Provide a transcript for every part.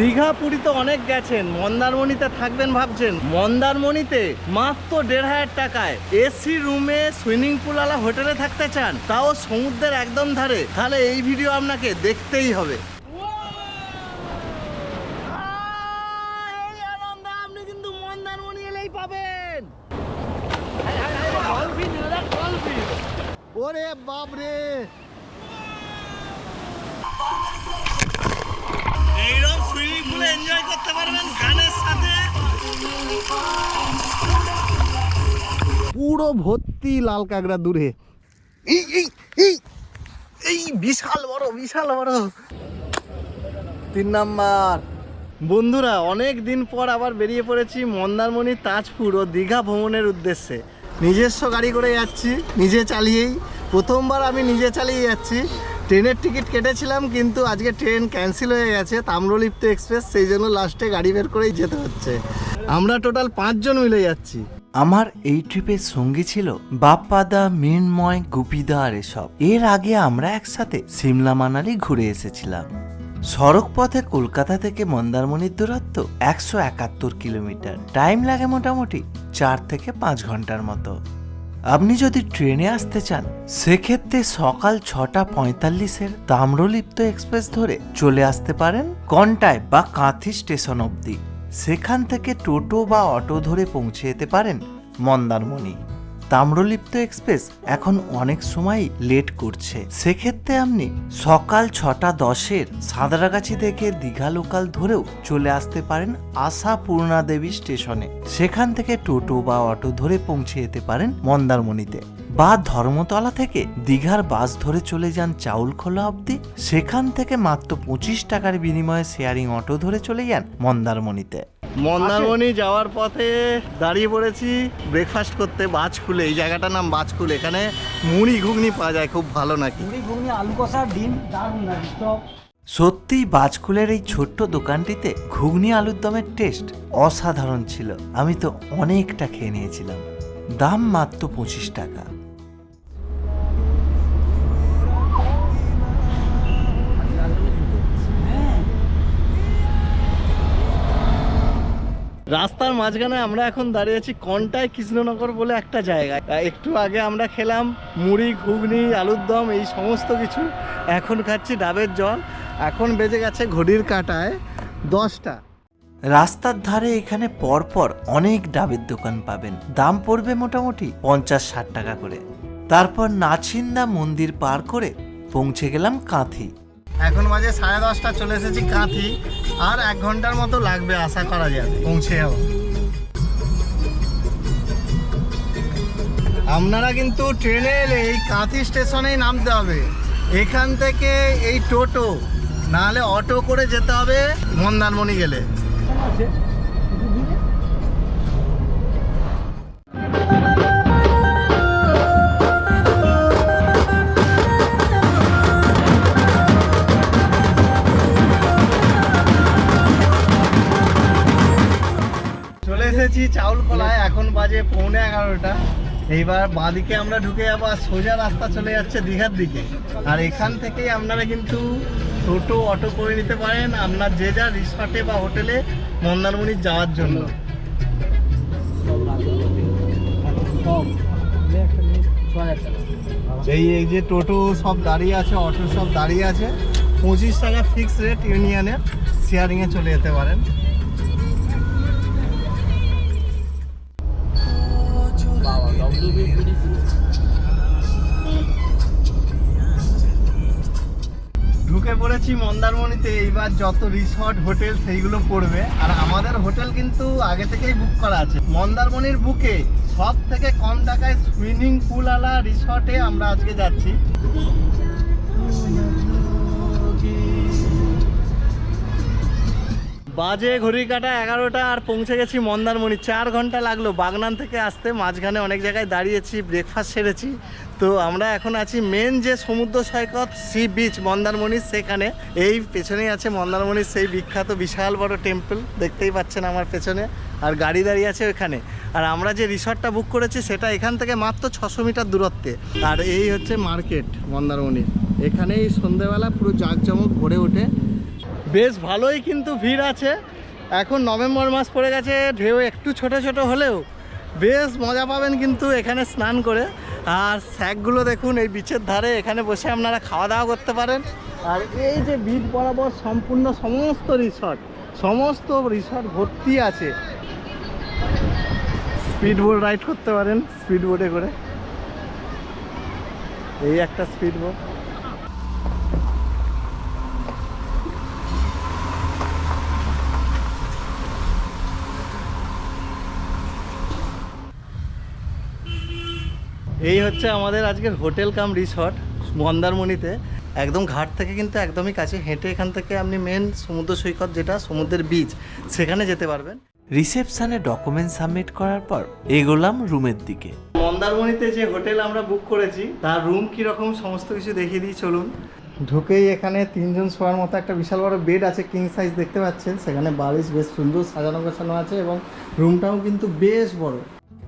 দীঘা পুরী তো অনেক গেছেন, মন্দারমণিতে থাকবেন ভাবছেন। মন্দারমণিতে মাত্র দেড় হাজার টাকায় এসি রুমে সুইমিং পুল আলা হোটেলে থাকতে চান, তাও সমুদ্রের একদম ধারে। তাহলে এই ভিডিও আপনাকে দেখতেই হবে। ভর্তি লাল কাঁকড়া দূরে। এই এই এই বিশাল বড় বিশাল বড়। তিন নাম্বার। বন্ধুরা অনেক দিন পর আবার বেরিয়ে পড়েছি মন্দারমণি তাজপুর ও দীঘা ভ্রমণের উদ্দেশ্যে। নিজস্ব গাড়ি করে যাচ্ছি, নিজে চালিয়েই। প্রথমবার আমি নিজে চালিয়ে যাচ্ছি। ট্রেনের টিকিট কেটেছিলাম, কিন্তু আজকে ট্রেন ক্যান্সেল হয়ে গেছে, তাম্রলিপ্ত এক্সপ্রেস, সেই জন্য লাস্টে গাড়ি বের করেই যেতে হচ্ছে। আমরা টোটাল পাঁচজন মিলে যাচ্ছি। আমার এই ট্রিপের সঙ্গী ছিল বাপ্পাদা, মৃন্ময়, গুপিদা আর এসব। এর আগে আমরা একসাথে সিমলা মানালি ঘুরে এসেছিলাম। সড়ক পথে কলকাতা থেকে মন্দারমণির দূরত্ব একশো একাত্তর কিলোমিটার। টাইম লাগে মোটামুটি চার থেকে পাঁচ ঘণ্টার মতো। আপনি যদি ট্রেনে আসতে চান, সেক্ষেত্রে সকাল ছটা পঁয়তাল্লিশের তাম্রলিপ্ত এক্সপ্রেস ধরে চলে আসতে পারেন কন্টায় বা কাঁথি স্টেশন অবধি। সেখান থেকে টোটো বা অটো ধরে পৌঁছে যেতে পারেন মন্দারমণি। তাম্রলিপ্ত এক্সপ্রেস এখন অনেক সময় লেট করছে। সেক্ষেত্রে আপনি সকাল ছটা দশের সাঁতরাগাছি থেকে দীঘা লোকাল ধরেও চলে আসতে পারেন আশা পূর্ণা দেবী স্টেশনে। সেখান থেকে টোটো বা অটো ধরে পৌঁছে যেতে পারেন মন্দারমণিতে। বা ধর্মতলা থেকে দীঘার বাস ধরে চলে যান চাউলখোলা অবধি সেখান থেকে মাত্র পঁচিশ টাকার বিনিময়ে শেয়ারিং অটো ধরে চলে যান মন্দারমণিতে। মন্দারমণি যাওয়ার পথে দাঁড়িয়ে পড়েছি ব্রেকফাস্ট করতে বাজকুলে এই জায়গাটার নাম বাজকুল এখানে মুড়ি ঘুগনি পাওয়া যায় খুব ভালো নাকি? মুড়ি ঘুগনি আলু কষা ডিম দারুণ সত্যিই বাজকুলের এই ছোট্ট দোকানটিতে ঘুগনি আলুর দমের টেস্ট অসাধারণ ছিল। আমি তো অনেকটা খেয়ে নিয়েছিলাম। দাম মাত্র পঁচিশ টাকা। রাস্তার মাঝখানে আমরা এখন দাঁড়িয়ে আছি কন্টায় কৃষ্ণনগর বলে একটা জায়গায়। একটু আগে আমরা খেলাম মুড়ি, ঘুগনি, আলুর দম, এই সমস্ত কিছু। এখন খাচ্ছি ডাবের জল। এখন বেজে গেছে ঘড়ির কাঁটায় দশটা। রাস্তার ধারে এখানে পরপর অনেক ডাবের দোকান পাবেন। দাম পড়বে মোটামুটি পঞ্চাশ ষাট টাকা করে। তারপর নাছিন্দা মন্দির পার করে পৌঁছে গেলাম কাঁথি। এখন বাজে সাড়ে দশটা, চলে এসেছি কাঁথি। আর এক ঘণ্টার মতো লাগবে, আশা করা যায়। পৌঁছে যাব। আপনারা কিন্তু ট্রেনে এলে এই কাঁথি স্টেশনেই নামতে হবে। এখান থেকে এই টোটো, নাহলে অটো করে যেতে হবে মন্দারমণি গেলে। বাজে পৌনে এগারোটা। এইবার বাঁদিকে আমরা ঢুকে যাব আর সোজা রাস্তা চলে যাচ্ছে দীঘার দিকে। আর এখান থেকেই আপনারা কিন্তু টোটো, অটো করে নিতে পারেন আপনার যে যা রিসর্টে বা হোটেলে মন্দারমণি যাওয়ার জন্য। এই এই যে টোটো সব দাঁড়িয়ে আছে, অটো সব দাঁড়িয়ে আছে, পঁচিশ টাকা ফিক্স রেট ইউনিয়নের শেয়ারিংয়ে চলে যেতে পারেন। ঢুকে পড়েছি মন্দারমণিতে, এইবার যত রিসর্ট হোটেল সেইগুলো পড়বে। আর আমাদের হোটেল কিন্তু আগে থেকেই বুক করা আছে। মন্দারমণির বুকে সব থেকে কম টাকায় সুইমিং পুল আলা রিসর্টে আমরা আজকে যাচ্ছি। বাজে ঘড়ি কাটা এগারোটা আর পৌঁছে গেছি মন্দারমণি। চার ঘণ্টা লাগল। বাগনান থেকে আসতে। মাঝখানে অনেক জায়গায় দাঁড়িয়েছি ব্রেকফাস্ট সেরেছি। তো আমরা এখন আছি মেন যে সমুদ্র সৈকত সি বিচ মন্দারমণির সেখানে এই পেছনেই আছে মন্দারমণির সেই বিখ্যাত, বিশাল বড় টেম্পল দেখতেই পাচ্ছেন আমার পেছনে। আর গাড়ি দাঁড়িয়ে আছে ওখানে আর আমরা যে রিসর্টটা বুক করেছি, সেটা এখান থেকে মাত্র ছশো মিটার দূরত্বে। আর এই হচ্ছে মার্কেট মন্দারমণির। এখানেই সন্ধেবেলা পুরো জাঁকজমক ভরে ওঠে। বেশ ভালোই কিন্তু ভিড় আছে। এখন নভেম্বর মাস পড়ে গেছে, ঢেউ একটু ছোট ছোট হলেও বেশ মজা পাবেন কিন্তু এখানে স্নান করে। আর স্যাকগুলো দেখুন, এই বিচের ধারে এখানে বসে আপনারা খাওয়া দাওয়া করতে পারেন। আর এই যে বিচ বরাবর সম্পূর্ণ সমস্ত রিসর্ট সমস্ত রিসর্ট ভর্তি আছে। স্পিড বোট রাইড করতে পারেন স্পিড বোটে করে। এই একটা স্পিড এই হচ্ছে আমাদের আজকের হোটেল কাম রিসর্ট মন্দারমণিতে। একদম ঘাট থেকে কিন্তু একদমই কাছে হেঁটে এখান থেকে আপনি মেন সমুদ্র সৈকত যেটা সমুদ্রের বিচ সেখানে যেতে পারবেন। রিসেপশনে ডকুমেন্ট সাবমিট করার পর এগোলাম রুমের দিকে। মন্দারমণিতে যে হোটেল আমরা বুক করেছি তার রুম কীরকম সমস্ত কিছু দেখিয়ে দিই চলুন। ঢুকেই এখানে তিনজন শোয়ার মতো একটা বিশাল বড় বেড আছে কিং সাইজ দেখতে পাচ্ছেন। সেখানে বালিশ বেশ সুন্দর সাজানো গোছানো আছে এবং রুমটাও কিন্তু বেশ বড়।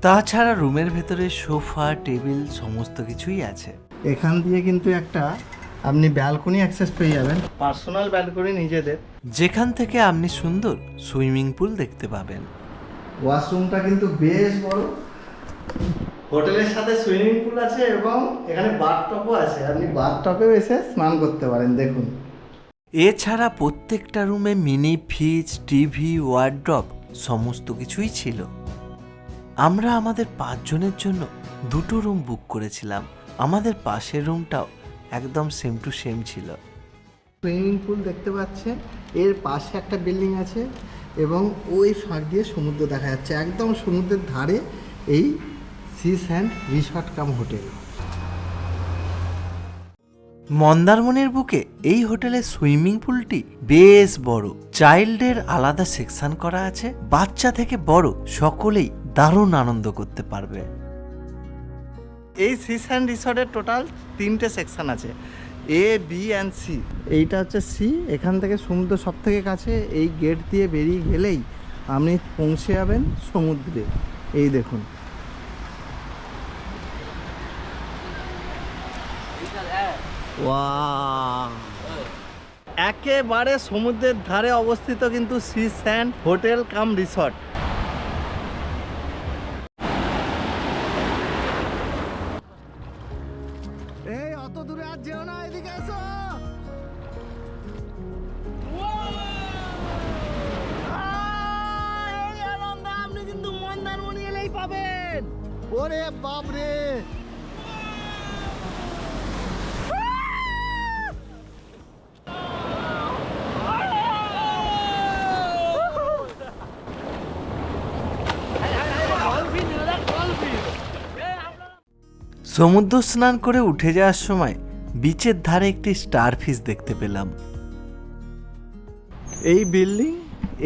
তাছাড়া রুমের ভেতরে সোফা টেবিল সমস্ত কিছুই আছে। এখান দিয়ে কিন্তু একটা আপনি ব্যালকনি অ্যাক্সেস পেয়ে যাবেন। পার্সোনাল ব্যালকনি নিজেদের। যেখান থেকে আপনি সুন্দর সুইমিং পুল দেখতে পাবেন। ওয়াশরুমটা কিন্তু বেশ বড়। হোটেলের সাথে সুইমিং পুল আছে এবং এখানে বাথটপও আছে। আপনি বাথটপেও এসে স্নান করতে পারেন দেখুন। এছাড়া প্রত্যেকটা রুমে মিনি ফ্রিজ টিভি ওয়ার্ড্রপ সমস্ত কিছুই ছিল। আমরা আমাদের পাঁচজনের জন্য দুটো রুম বুক করেছিলাম। আমাদের পাশের রুমটাও একদম সেম টু সেম ছিল। সুইমিং পুল দেখতে পাচ্ছেন এর পাশে একটা বিল্ডিং আছে এবং ওই ফাঁক দিয়ে সমুদ্র দেখা যাচ্ছে। একদম সমুদ্রের ধারে এই sea sand resort cum hotel মন্দারমনির বুকে এই হোটেলের সুইমিং পুলটি বেশ বড়। চাইল্ডের আলাদা সেকশন করা আছে। বাচ্চা থেকে বড় সকলেই দারুণ আনন্দ করতে পারবে। এই সি স্যান্ড রিসর্টের টোটাল তিনটে সেকশন আছে। এ বি অ্যান্ড সি এইটা হচ্ছে সি এখান থেকে সমুদ্র সব থেকে কাছে এই গেট দিয়ে বেরিয়ে গেলেই আপনি পৌঁছে যাবেন সমুদ্রে। এই দেখুন। একেবারে সমুদ্রের ধারে অবস্থিত কিন্তু sea sand hotel cum resort সমুদ্র স্নান করে উঠে যাওয়ার সময় বিচের ধারে একটি স্টার ফিশ দেখতে পেলাম। এই বিল্ডিং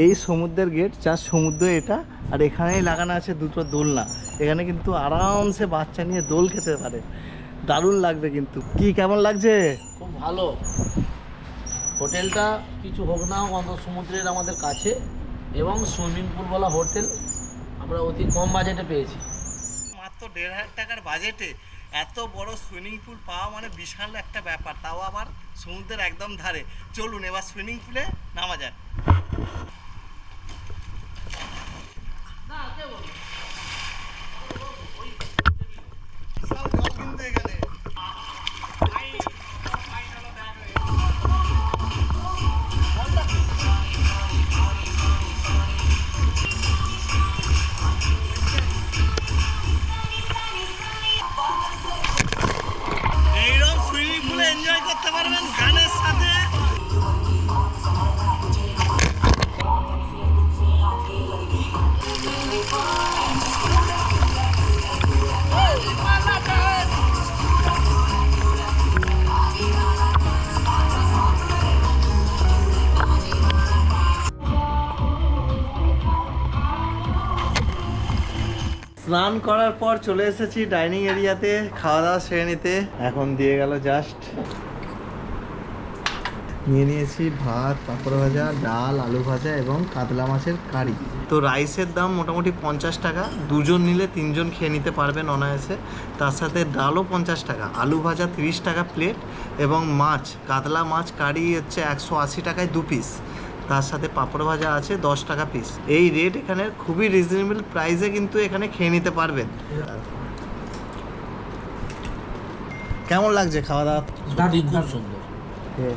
এই সমুদ্রের গেট যা সমুদ্র এটা আর এখানেই লাগানো আছে দুটো দোলনা। এখানে কিন্তু আরামসে বাচ্চা নিয়ে দোল খেতে পারে। দারুণ লাগবে কিন্তু। কি কেমন লাগছে? খুব ভালো। হোটেলটা কিছু হোক না হোক অন্তত সমুদ্রের আমাদের কাছে এবং সুইমিং পুলওয়ালা হোটেল আমরা অতি কম বাজেটে পেয়েছি। মাত্র দেড় হাজার টাকার বাজেটে এত বড় সুইমিং পুল পাওয়া মানে বিশাল একটা ব্যাপার তাও আবার সমুদ্রের একদম ধারে। চলুন এবার সুইমিং পুলে নামা যাক। বিশাল কিন্তু এখানে। করার পর চলে এসেছি ডাইনিং এরিয়াতে খাওয়া দাওয়া সেরে নিতে। এখন দিয়ে গেল জাস্ট নিয়ে নিয়েছি ভাত, পাঁপড় ভাজা, ডাল, আলু ভাজা এবং কাতলা মাছের কারি। তো রাইসের দাম মোটামুটি পঞ্চাশ টাকা। দুজন নিলে তিনজন খেয়ে নিতে পারবেন অনায়াসে। তার সাথে ডালও পঞ্চাশ টাকা, আলু ভাজা তিরিশ টাকা প্লেট এবং মাছ, কাতলা মাছ কারি হচ্ছে একশো আশি টাকায় দু পিস তার সাথে পাঁপড় ভাজা আছে দশ টাকা পিস এই রেট এখানে খুবই রিজনেবল প্রাইসে কিন্তু এখানে খেয়ে নিতে পারবেন। কেমন লাগছে খাওয়া দাওয়া? খুব সুন্দর।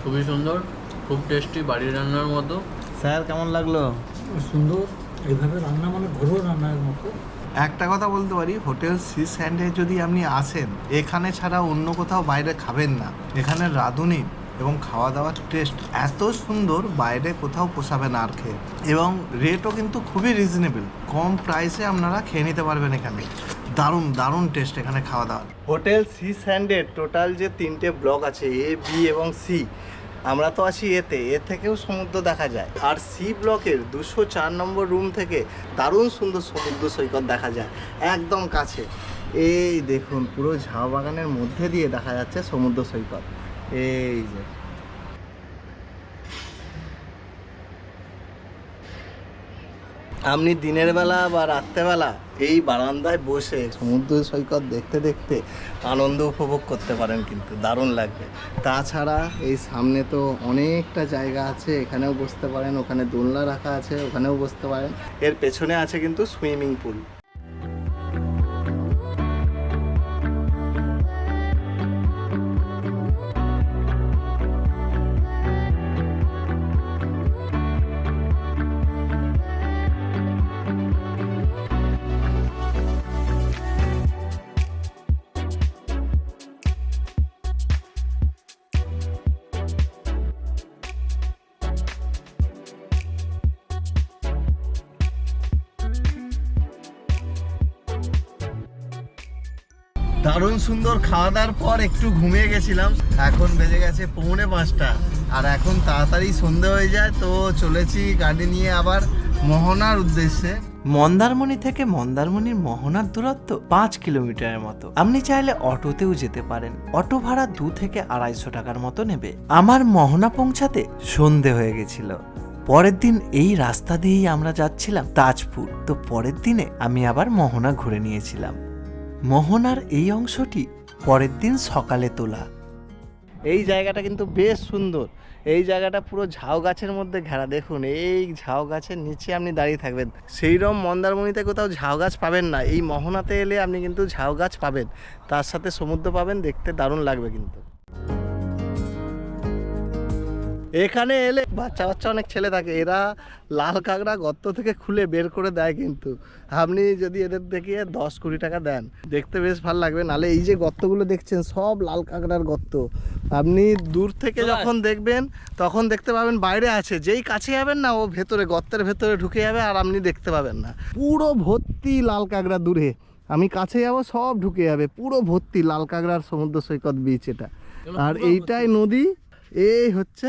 খুবই সুন্দর খুব টেস্টি বাড়ির রান্নার মতো। স্যার কেমন লাগল? সুন্দর এইভাবে রান্না মানে ঘরোয়া রান্নার মতো। একটা কথা বলতে পারি হোটেল সি স্যান্ডে যদি আপনি আসেন এখানে ছাড়া অন্য কোথাও বাইরে খাবেন না। এখানে রাঁধুনি। এবং খাওয়া দাওয়ার টেস্ট এত সুন্দর, বাইরে কোথাও পোষাবে না আর খেয়ে। এবং রেটও কিন্তু খুবই রিজনেবল কম প্রাইসে আপনারা খেয়ে নিতে পারবেন এখানে। দারুণ দারুণ টেস্ট এখানে খাওয়া দাওয়া হোটেল সি স্যান্ডের টোটাল যে তিনটে ব্লক আছে এ বি এবং সি আমরা তো আছি এতে এ থেকেও সমুদ্র দেখা যায়। আর সি ব্লকের দুশো চার নম্বর রুম থেকে দারুণ সুন্দর সমুদ্র সৈকত দেখা যায়। একদম কাছে। এই দেখুন, পুরো ঝাউ বাগানের মধ্যে দিয়ে দেখা যাচ্ছে সমুদ্র সৈকত। এই যে। আপনি দিনের বেলা বা রাত্রেবেলা এই বারান্দায় বসে সমুদ্র সৈকত দেখতে দেখতে আনন্দ উপভোগ করতে পারেন কিন্তু, দারুণ লাগবে। তাছাড়া এই সামনে তো অনেকটা জায়গা আছে, এখানেও বসতে পারেন, ওখানে দোলনা রাখা আছে, ওখানেও বসতে পারেন। এর পেছনে আছে কিন্তু সুইমিং পুল। খাওয়া দাওয়ার পর একটু ঘুমিয়ে গেছিলাম। এখন বেজে গেছে পৌনে পাঁচটা। আর এখন তাড়াতাড়ি সন্ধে হয়ে যায়, তো চলেছি গাড়ি নিয়ে আবার মোহনার উদ্দেশ্যে। মন্দারমণি থেকে মন্দারমণির মোহনার দূরত্ব পাঁচ কিলোমিটারের মতো। আপনি চাইলে অটোতেও যেতে পারেন। অটো ভাড়া দু থেকে আড়াইশো টাকার মতো নেবে। আমার মোহনা পৌঁছাতে সন্ধে হয়ে গেছিল। পরের দিন এই রাস্তা দিয়েই আমরা যাচ্ছিলাম তাজপুর। তো পরের দিনে আমি আবার মোহনা ঘুরে নিয়েছিলাম। মোহনার এই অংশটি পরের দিন সকালে তোলা। এই জায়গাটা কিন্তু বেশ সুন্দর। এই জায়গাটা পুরো ঝাউ গাছের মধ্যে ঘেরা। দেখুন, এই ঝাউ গাছের নিচে আপনি দাঁড়িয়ে থাকবেন। সেই রকম মন্দারমণিতে কোথাও ঝাউ গাছ পাবেন না। এই মোহনাতে এলে আপনি কিন্তু ঝাউ গাছ পাবেন। তার সাথে সমুদ্র পাবেন, দেখতে দারুণ লাগবে কিন্তু। এখানে এলে বাচ্চা বাচ্চা অনেক ছেলে থাকে এরা লাল কাঁকড়া গর্ত থেকে খুলে বের করে দেয় কিন্তু। আপনি যদি এদের দেখিয়ে দশ কুড়ি টাকা দেন দেখতে বেশ ভালো লাগবে। নালে এই যে গর্তগুলো দেখছেন সব লাল কাঁকড়ার গর্ত। আপনি দূর থেকে যখন দেখবেন তখন দেখতে পাবেন বাইরে আছে। যেই কাছে যাবেন না ও ভেতরে গর্তের ভেতরে ঢুকে যাবে আর আপনি দেখতে পাবেন না। পুরো ভর্তি লাল কাঁকড়া দূরে। আমি কাছে যাব সব ঢুকে যাবে। পুরো ভর্তি লাল কাঁকড়ার সমুদ্র সৈকত বিচ এটা। আর এইটাই নদী। এই হচ্ছে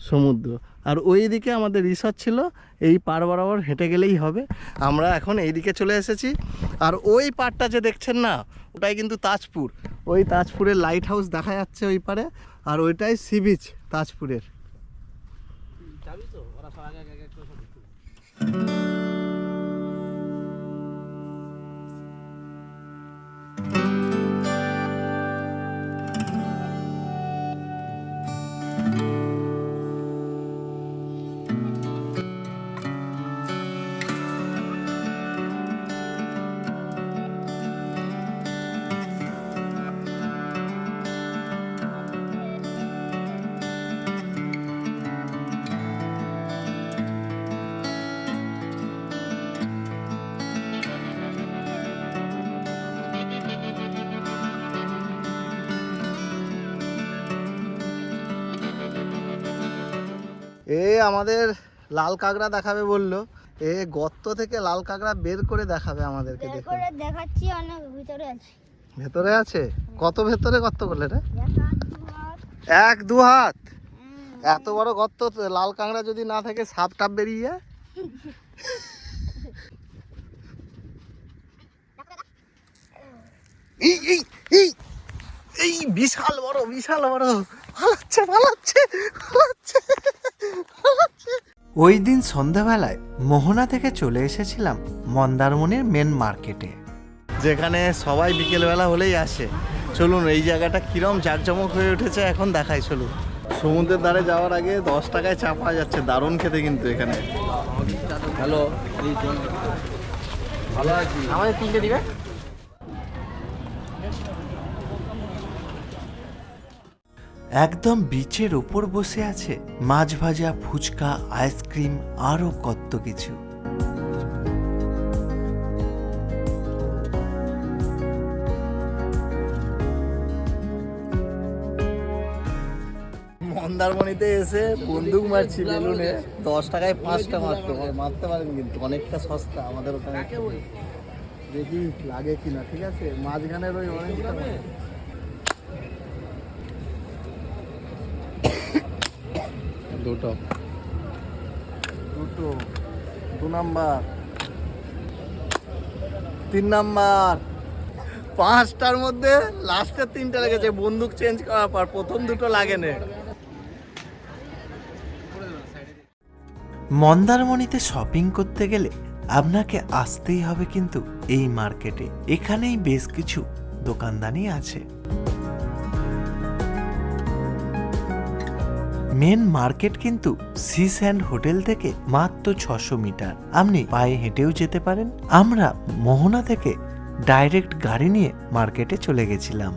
সমুদ্র। আর ওই দিকে আমাদের রিসর্ট ছিল, এই পার বরাবর হেঁটে গেলেই হবে। আমরা এখন এই দিকে চলে এসেছি। আর ওই পারটা যে দেখছেন না, ওটাই কিন্তু তাজপুর। ওই তাজপুরের লাইট হাউস দেখা যাচ্ছে ওই পারে, আর ওইটাই সি বিচ তাজপুরের। এ আমাদের লাল কাঁকড়া দেখাবে বলল। এ গর্ত থেকে লাল কাঁকড়া বের করে দেখাবে আমাদেরকে দেখুন। করে দেখাচ্ছি অনেক ভিতরে আছে। ভেতরে আছে? কত ভেতরে গর্ত করলে রে এক দু হাত। এত বড় গর্ত লাল কাঁকড়া যদি না থাকে সাপ টাপ বেরিয়ে যায়? এই এই এই এই বিশাল বড় বিশাল বড়। পালাচ্ছে পালাচ্ছে পালাচ্ছে। ওই দিন সন্ধ্যাবেলায় মোহনা থেকে চলে এসেছিলাম মন্দারমণির মেন মার্কেটে যেখানে সবাই বিকেলবেলা হলেই আসে। চলুন এই জায়গাটা কিরম জাঁকজমক হয়ে উঠেছে এখন দেখাই চলুন। সমুদ্রের ধারে যাওয়ার আগে দশ টাকায় চা পাওয়া যাচ্ছে দারুণ খেতে কিন্তু এখানে। হ্যালো ভালো আছি। আমাদের তিনটে দিবে? একদম বিচের ওপর বসে আছে মাছ ভাজা, ফুচকা, আইসক্রিম আরও কত কিছু। মন্দারমণিতে এসে বন্দুক মারছি বেলুনে। দশ টাকায় পাঁচটা মারতে মারতে পারেন কিন্তু, অনেকটা সস্তা আমাদের ওখানে। দেখি লাগে কিনা, ঠিক আছে? মাঝখানের ওই অরেঞ্জটা দুটো। দুটো। দু নাম্বার। তিন নাম্বার। পাঁচটার মধ্যে লাস্টের তিনটা লেগেছে। বন্দুক চেঞ্জ করার পর প্রথম দুটো লাগেনে। মন্দারমণিতে শপিং করতে গেলে আপনাকে আসতেই হবে কিন্তু এই মার্কেটে এখানেই বেশ কিছু দোকানদানি আছে। মেন মার্কেট কিন্তু সি স্যান্ড হোটেল থেকে মাত্র ছশো মিটার। আপনি পায়ে হেঁটেও যেতে পারেন। আমরা মোহনা থেকে ডাইরেক্ট গাড়ি নিয়ে মার্কেটে চলে গেছিলাম।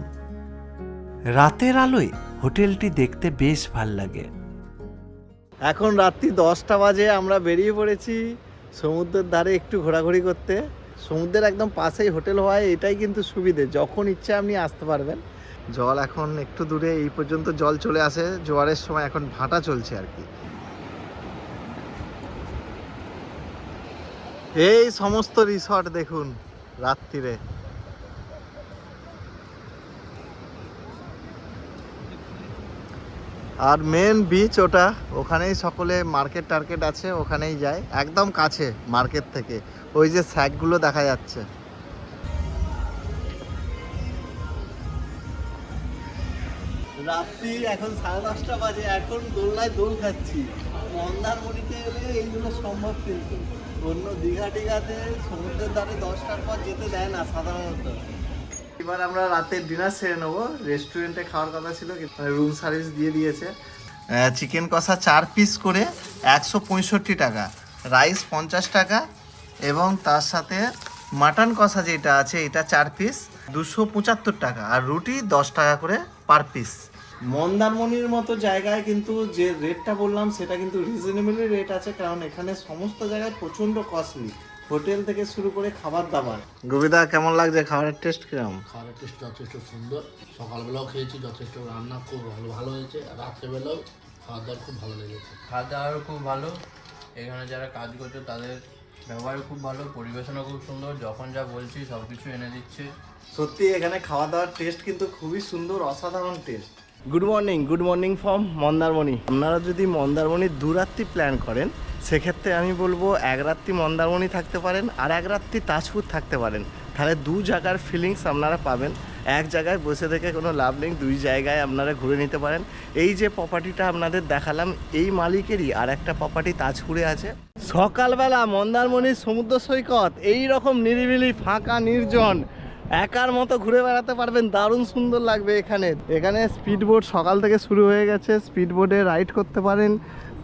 রাতের আলোয় হোটেলটি দেখতে বেশ ভালো লাগে। এখন রাত্রি দশটা বাজে, আমরা বেরিয়ে পড়েছি সমুদ্রের ধারে একটু ঘোরাঘুরি করতে। সমুদ্রের একদম পাশেই হোটেল হওয়ায় এটাই কিন্তু সুবিধে, যখন ইচ্ছে আপনি আসতে পারবেন। জল এখন একটু দূরে, এই পর্যন্ত জল চলে আসে, জোয়ারের সময় এখন ভাটা চলছে আর কি। এই সমস্ত রিসর্ট দেখুন, রাত্রিরে। আর মেন বিচ ওটা, ওখানেই সকলে মার্কেট টার্কেট আছে, ওখানেই যায়, একদম কাছে মার্কেট থেকে। ওই যে স্যাকগুলো দেখা যাচ্ছে। রাত্রি এখন সাড়ে দশটা বাজে, এখন দোলনায় দোল খাচ্ছি। মন্দারমণিতে এলে এইগুলো সম্ভব কিন্তু। অন্য দীঘা টিঘাতে সমুদ্রের ধারে দশটার পর যেতে দেয় না সাধারণত। এবার আমরা রাতে ডিনার সেরে নেব। রেস্টুরেন্টে খাওয়ার কথা ছিল রুম সার্ভিস দিয়ে দিয়েছে। চিকেন কষা চার পিস করে একশো পঁয়ষট্টি টাকা রাইস পঞ্চাশ টাকা, এবং তার সাথে মাটন কষা যেটা আছে, এটা চার পিস দুশো পঁচাত্তর টাকা, আর রুটি দশ টাকা করে পার পিস মন্দারমণির মতো জায়গায় কিন্তু যে রেটটা বললাম সেটা কিন্তু রিজনেবলি রেট আছে কারণ এখানে সমস্ত জায়গায় প্রচণ্ড কস্টলি হোটেল থেকে শুরু করে খাবার দাবার। গোবিদা কেমন লাগছে? খাবারের টেস্ট কিরম? খাবারের টেস্ট যথেষ্ট সুন্দর। সকালবেলাও খেয়েছি যথেষ্ট রান্না খুব ভালো ভালো হয়েছে। রাত্রেবেলাও খাওয়া দাওয়ার খুব ভালো লেগেছে। খাওয়া দাওয়ারও খুব ভালো। এখানে যারা কাজ করছে তাদের ব্যবহারও খুব ভালো পরিবেশনও খুব সুন্দর। যখন যা বলছি সব কিছু এনে দিচ্ছে। সত্যি এখানে খাওয়া দাওয়ার টেস্ট কিন্তু খুবই সুন্দর অসাধারণ taste good morning good morning from Mandarmani আপনারা যদি মন্দারমণির দু রাত্রি প্ল্যান করেন, সেক্ষেত্রে আমি বলব এক রাত্রি মন্দারমণি থাকতে পারেন আর এক রাত্রি তাজপুর থাকতে পারেন। তাহলে দু জায়গার ফিলিংস আপনারা পাবেন। এক জায়গায় বসে থেকে কোনো লাভ নেই, দুই জায়গায় আপনারা ঘুরে নিতে পারেন। এই যে প্রপার্টিটা আপনাদের দেখালাম, এই মালিকেরই আর একটা প্রপার্টি তাজপুরে আছে। সকালবেলা মন্দারমণির সমুদ্র সৈকত এই রকম নিরিবিলি, ফাঁকা, নির্জন। একার মতো ঘুরে বেড়াতে পারবেন, দারুণ সুন্দর লাগবে এখানে। এখানে স্পিড বোট সকাল থেকে শুরু হয়ে গেছে স্পিড বোটে রাইড করতে পারেন।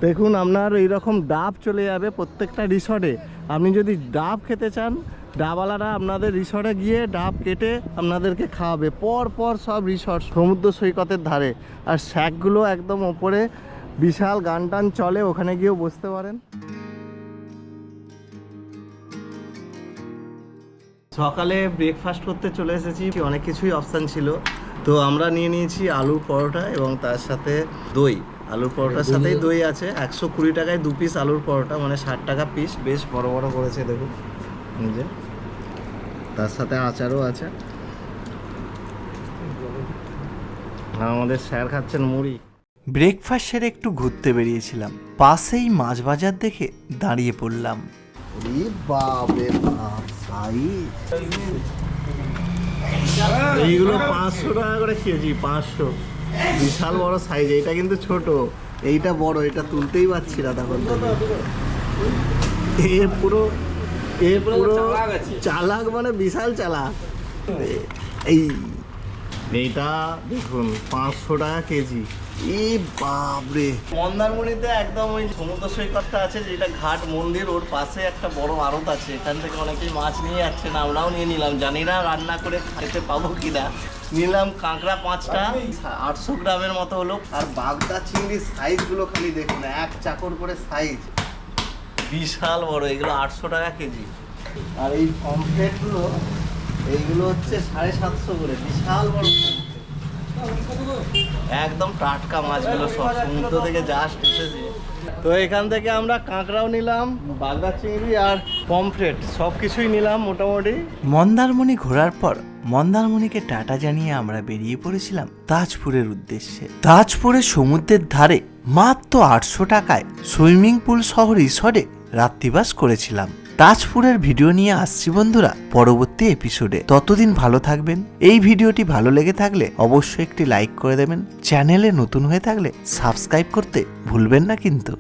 দেখুন, আপনার এইরকম ডাব চলে যাবে প্রত্যেকটা রিসর্টে আপনি যদি ডাব খেতে চান, ডাবওয়ালারা আপনাদের রিসর্টে গিয়ে ডাব কেটে আপনাদেরকে খাওয়াবে। পর পর সব রিসর্ট সমুদ্র সৈকতের ধারে। আর শ্যাকগুলো একদম ওপরে, বিশাল গান টান চলে, ওখানে গিয়েও বসতে পারেন। সকালে ব্রেকফাস্ট করতে চলে এসেছি। অনেক কিছুই অপশান ছিল। তো আমরা নিয়ে নিয়েছি আলুর পরোটা এবং তার সাথে দই। আলুর পরোটার সাথেই দই আছে। একশো কুড়ি টাকায় দু পিস আলুর পরোটা মানে ষাট টাকা পিস বেশ বড় বড় করেছে দেখুন। নিজে তার সাথে আচারও আছে। আর আমাদের স্যার খাচ্ছেন মুড়ি। ব্রেকফাস্ট সেরে একটু ঘুরতে বেরিয়েছিলাম। পাশেই মাছ বাজার দেখে দাঁড়িয়ে পড়লাম। ওরে বাপরে বাপ। ভাই। এইগুলো পাঁচশো টাকা করে খেয়েছি পাঁচশো। বিশাল বড় সাইজ এইটা কিন্তু ছোট। এইটা বড় এটা তুলতেই পারছি না তখন। এ পুরো এ পুরো চালাক মানে বিশাল চালাক। এই এইটা দেখুন পাঁচশো টাকা কেজি। ই বাপরে। মন্দারমণিতে একদম ওই সমুদ্র সৈকতটা আছে, যেটা ঘাট মন্দির, ওর পাশে একটা বড় আড়ত আছে। এখান থেকে অনেকেই মাছ নিয়ে যাচ্ছে না, আমরাও নিয়ে নিলাম। জানি না রান্না করে খেতে পাবো কিনা। নিলাম কাঁকড়া পাঁচটা, আটশো গ্রামের মতো হলো। আর বাগদা চিংড়ির সাইজগুলো খালি দেখুন, এক চাকর করে সাইজ। বিশাল বড়, এগুলো আটশো টাকা কেজি। আর এই পমফ্লেটগুলো এইগুলো হচ্ছে সাড়ে সাতশো করে, বিশাল বড় একদম টাটকা মাছগুলো সব সমুদ্র থেকে জাস্ট এসেছে। তো এখান থেকে আমরা কাঁকড়াও নিলাম, বাগদা চিংড়ি আর পমফ্রেট সব কিছুই নিলাম মোটামুটি। মন্দারমণি ঘোরার পর মন্দারমণিকে টাটা জানিয়ে আমরা বেরিয়ে পড়েছিলাম তাজপুরের উদ্দেশ্যে। তাজপুরের সমুদ্রের ধারে মাত্র আটশো টাকায় সুইমিং পুল সহ রিসর্টে রাত্রিবাস করেছিলাম। তাজপুরের ভিডিও নিয়ে আসছি বন্ধুরা পরবর্তী এপিসোডে। ততদিন ভালো থাকবেন। এই ভিডিওটি ভালো লেগে থাকলে অবশ্যই একটি লাইক করে দেবেন। চ্যানেলে নতুন হয়ে থাকলে সাবস্ক্রাইব করতে ভুলবেন না কিন্তু।